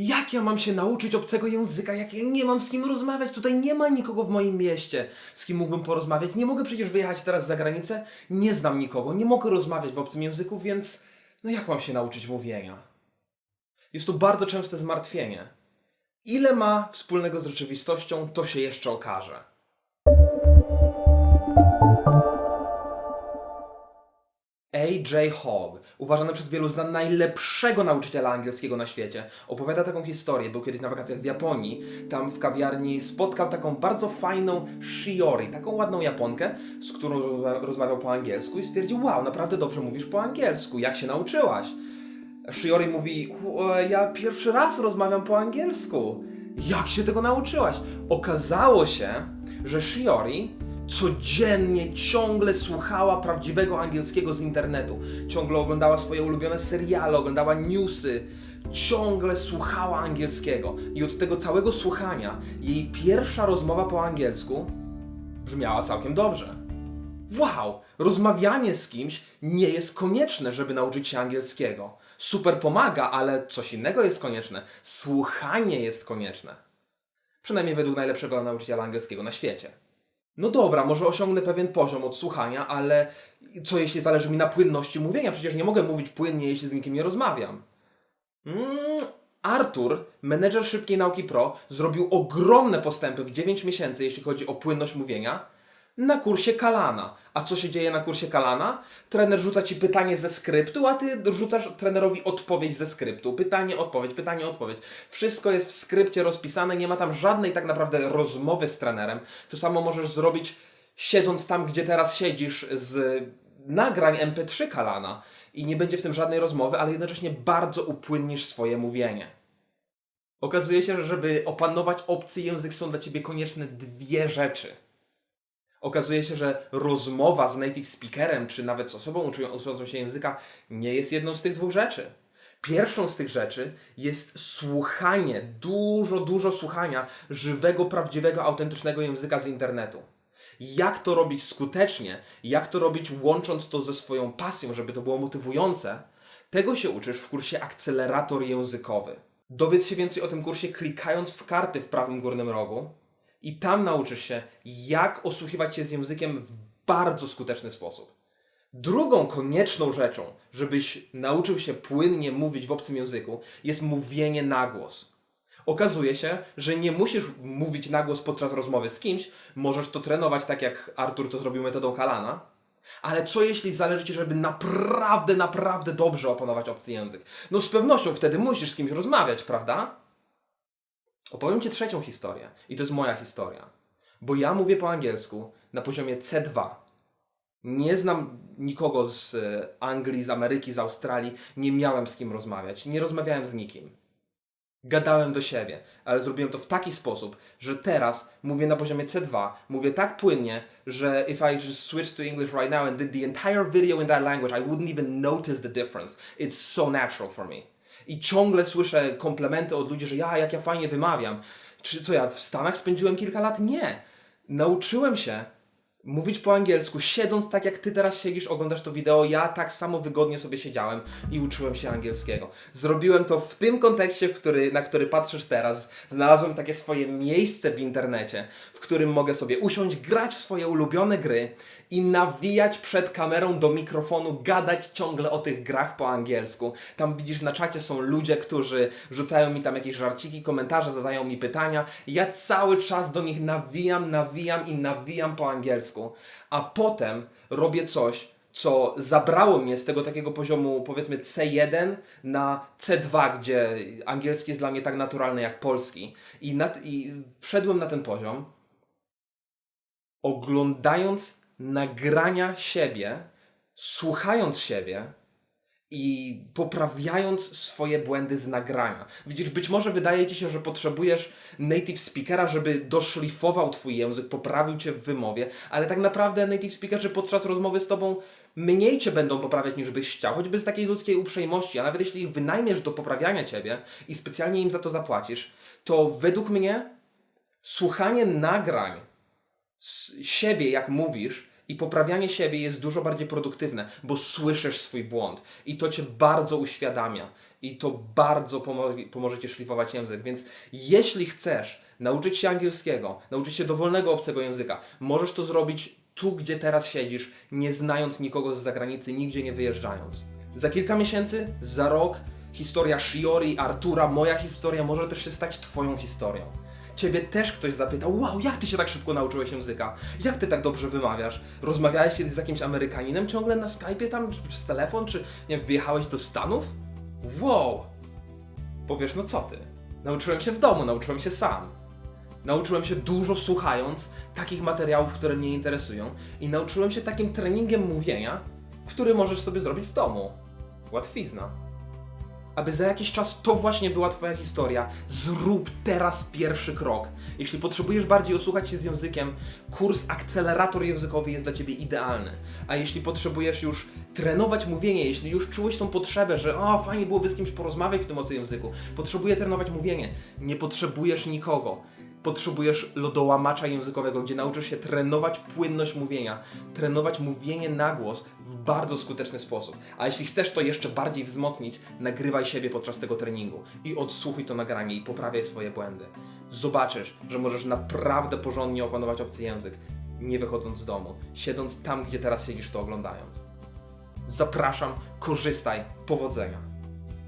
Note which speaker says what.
Speaker 1: Jak ja mam się nauczyć obcego języka, jak ja nie mam z kim rozmawiać? Tutaj nie ma nikogo w moim mieście, z kim mógłbym porozmawiać. Nie mogę przecież wyjechać teraz za granicę, nie znam nikogo, nie mogę rozmawiać w obcym języku, więc no jak mam się nauczyć mówienia? Jest to bardzo częste zmartwienie. Ile ma wspólnego z rzeczywistością, to się jeszcze okaże. A.J. Hogg, uważany przez wielu za najlepszego nauczyciela angielskiego na świecie, opowiada taką historię. Był kiedyś na wakacjach w Japonii. Tam w kawiarni spotkał taką bardzo fajną Shiori, taką ładną Japonkę, z którą rozma- rozmawiał po angielsku i stwierdził: Wow, naprawdę dobrze mówisz po angielsku, jak się nauczyłaś? Shiori mówi: "E, Ja pierwszy raz rozmawiam po angielsku. Jak się tego nauczyłaś? Okazało się, że Shiori codziennie ciągle słuchała prawdziwego angielskiego z internetu. Ciągle oglądała swoje ulubione seriale, oglądała newsy. Ciągle słuchała angielskiego. I od tego całego słuchania jej pierwsza rozmowa po angielsku brzmiała całkiem dobrze. Wow! Rozmawianie z kimś nie jest konieczne, żeby nauczyć się angielskiego. Super pomaga, ale coś innego jest konieczne. Słuchanie jest konieczne. Przynajmniej według najlepszego nauczyciela angielskiego na świecie. No dobra, może osiągnę pewien poziom odsłuchania, ale co jeśli zależy mi na płynności mówienia? Przecież nie mogę mówić płynnie, jeśli z nikim nie rozmawiam. Mm, Artur, menedżer Szybkiej Nauki Pro, zrobił ogromne postępy w 9 miesięcy, jeśli chodzi o płynność mówienia, na kursie Kalana. A co się dzieje na kursie Kalana? Trener rzuca ci pytanie ze skryptu, a ty rzucasz trenerowi odpowiedź ze skryptu. Pytanie, odpowiedź, pytanie, odpowiedź. Wszystko jest w skrypcie rozpisane, nie ma tam żadnej tak naprawdę rozmowy z trenerem. To samo możesz zrobić siedząc tam, gdzie teraz siedzisz z nagrań MP3 Kalana i nie będzie w tym żadnej rozmowy, ale jednocześnie bardzo upłynnisz swoje mówienie. Okazuje się, że żeby opanować obcy język są dla ciebie konieczne dwie rzeczy. Okazuje się, że rozmowa z native speakerem, czy nawet z osobą uczącą się języka, nie jest jedną z tych dwóch rzeczy. Pierwszą z tych rzeczy jest słuchanie, dużo, dużo słuchania żywego, prawdziwego, autentycznego języka z internetu. Jak to robić skutecznie, jak to robić łącząc to ze swoją pasją, żeby to było motywujące, tego się uczysz w kursie Akcelerator Językowy. Dowiedz się więcej o tym kursie klikając w karty w prawym górnym rogu i tam nauczysz się, jak osłuchiwać się z językiem w bardzo skuteczny sposób. Drugą konieczną rzeczą, żebyś nauczył się płynnie mówić w obcym języku, jest mówienie na głos. Okazuje się, że nie musisz mówić na głos podczas rozmowy z kimś, możesz to trenować tak jak Artur to zrobił metodą Kalana. Ale co jeśli zależy Ci, żeby naprawdę, naprawdę dobrze opanować obcy język? No z pewnością wtedy musisz z kimś rozmawiać, prawda? Opowiem Ci trzecią historię i to jest moja historia. Bo ja mówię po angielsku na poziomie C2. Nie znam nikogo z e, Anglii, z Ameryki, z Australii. Nie miałem z kim rozmawiać. Nie rozmawiałem z nikim. Gadałem do siebie, ale zrobiłem to w taki sposób, że teraz mówię na poziomie C2, mówię tak płynnie, że if I just switched to English right now and did the entire video in that language, I wouldn't even notice the difference. It's so natural for me. I ciągle słyszę komplementy od ludzi, że ja, jak ja fajnie wymawiam. Czy co ja w Stanach spędziłem kilka lat? Nie. Nauczyłem się mówić po angielsku, siedząc tak jak ty teraz siedzisz, oglądasz to wideo, ja tak samo wygodnie sobie siedziałem i uczyłem się angielskiego. Zrobiłem to w tym kontekście, który, na który patrzysz teraz. Znalazłem takie swoje miejsce w internecie, w którym mogę sobie usiąść, grać w swoje ulubione gry i nawijać przed kamerą do mikrofonu, gadać ciągle o tych grach po angielsku. Tam widzisz na czacie są ludzie, którzy rzucają mi tam jakieś żarciki, komentarze, zadają mi pytania. Ja cały czas do nich nawijam, nawijam i nawijam po angielsku. A potem robię coś, co zabrało mnie z tego takiego poziomu powiedzmy C1 na C2, gdzie angielski jest dla mnie tak naturalny jak polski. I, na, i wszedłem na ten poziom, oglądając nagrania siebie, słuchając siebie i poprawiając swoje błędy z nagrania. Widzisz, być może wydaje ci się, że potrzebujesz native speakera, żeby doszlifował twój język, poprawił cię w wymowie, ale tak naprawdę native speakerzy podczas rozmowy z tobą mniej cię będą poprawiać niż byś chciał, choćby z takiej ludzkiej uprzejmości, a nawet jeśli ich wynajmiesz do poprawiania ciebie i specjalnie im za to zapłacisz, to według mnie słuchanie nagrań siebie, jak mówisz, i poprawianie siebie jest dużo bardziej produktywne, bo słyszysz swój błąd i to cię bardzo uświadamia. i to bardzo pomo- pomoże Ci szlifować język. Więc jeśli chcesz nauczyć się angielskiego, nauczyć się dowolnego obcego języka, możesz to zrobić tu, gdzie teraz siedzisz, nie znając nikogo z zagranicy, nigdzie nie wyjeżdżając. Za kilka miesięcy, za rok, historia Shiori, Artura, moja historia może też się stać Twoją historią. Ciebie też ktoś zapytał, wow, jak ty się tak szybko nauczyłeś języka? Jak ty tak dobrze wymawiasz? Rozmawiałeś kiedyś z jakimś Amerykaninem ciągle na Skype'ie tam, czy przez telefon, czy nie wyjechałeś do Stanów? Wow! Powiesz, no co ty? Nauczyłem się w domu, nauczyłem się sam. Nauczyłem się dużo słuchając takich materiałów, które mnie interesują i nauczyłem się takim treningiem mówienia, który możesz sobie zrobić w domu. Łatwizna. Aby za jakiś czas to właśnie była Twoja historia, zrób teraz pierwszy krok. Jeśli potrzebujesz bardziej osłuchać się z językiem, kurs Akcelerator Językowy jest dla Ciebie idealny. A jeśli potrzebujesz już trenować mówienie, jeśli już czułeś tą potrzebę, że o, fajnie byłoby z kimś porozmawiać w tym obcym języku, potrzebuję trenować mówienie, nie potrzebujesz nikogo. Potrzebujesz lodołamacza językowego, gdzie nauczysz się trenować płynność mówienia, trenować mówienie na głos w bardzo skuteczny sposób. A jeśli chcesz to jeszcze bardziej wzmocnić, nagrywaj siebie podczas tego treningu i odsłuchuj to nagranie i poprawiaj swoje błędy. Zobaczysz, że możesz naprawdę porządnie opanować obcy język, nie wychodząc z domu, siedząc tam, gdzie teraz siedzisz to oglądając. Zapraszam, korzystaj, powodzenia.